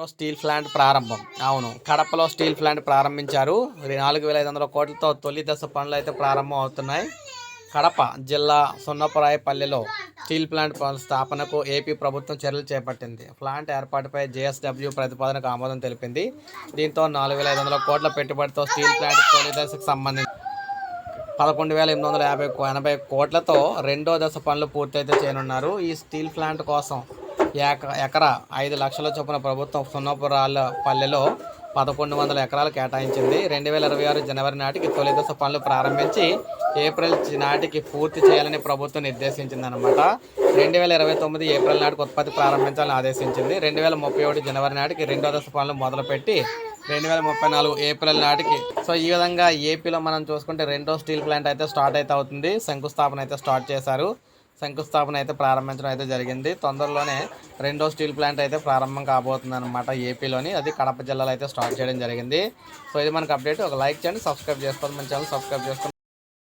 కడపలో steel plant ప్రారంభం. అవును కడపలో స్టీల్ ప్లాంట్ ప్రారంభించారు. నాలుగు వేల ఐదు వందల కోట్లతో తొలి దశ పనులు అయితే ప్రారంభం అవుతున్నాయి. కడప జిల్లా సున్నపరాయపల్లిలో స్టీల్ ప్లాంట్ స్థాపనకు ఏపీ ప్రభుత్వం చర్యలు చేపట్టింది. ప్లాంట్ ఏర్పాటుపై జేఎస్డబ్ల్యూ ప్రతిపాదనకు ఆమోదం తెలిపింది. దీంతో నాలుగు వేల ఐదు వందల కోట్ల పెట్టుబడితో స్టీల్ ప్లాంట్ తొలి దశకు సంబంధించి పదకొండు వేల ఎనిమిది వందల యాభై ఎనభై కోట్లతో రెండో దశ పనులు పూర్తయితే చేయనున్నారు. ఈ స్టీల్ ప్లాంట్ కోసం ఎకరా ఐదు లక్షల చొప్పున ప్రభుత్వం సున్నపురాల పల్లెలో పదకొండు వందల ఎకరాలు కేటాయించింది. రెండు వేల ఇరవై ఆరు జనవరి నాటికి తొలి దశ పనులు ప్రారంభించి ఏప్రిల్ నాటికి పూర్తి చేయాలని ప్రభుత్వం నిర్దేశించింది అనమాట రెండు వేల ఇరవై తొమ్మిది ఏప్రిల్ నాటికి ఉత్పత్తి ప్రారంభించాలని ఆదేశించింది. రెండు వేల ముప్పై ఒకటి జనవరి నాటికి రెండో దశ పనులు మొదలుపెట్టి రెండు వేల ముప్పై నాలుగు ఏప్రిల్ నాటికి సో ఈ విధంగా ఏపీలో మనం చూసుకుంటే రెండో స్టీల్ ప్లాంట్ అయితే స్టార్ట్ అయితే అవుతుంది. శంకుస్థాపన అయితే స్టార్ట్ చేశారు. శంకుస్థాపన అయితే ప్రారంభించడం అయితే జరిగింది. తొందరలోనే రెండో స్టీల్ ప్లాంట్ అయితే ప్రారంభం కాబోతుంది అనమాట ఏపీలోని. అది కడప జిల్లాలో అయితే స్టార్ట్ చేయడం జరిగింది. సో ఇది మనకు అప్డేట్. ఒక లైక్ చేయండి సబ్స్క్రైబ్ చేసుకోండి. మన ఛానల్ సబ్స్క్రైబ్ చేసుకోండి.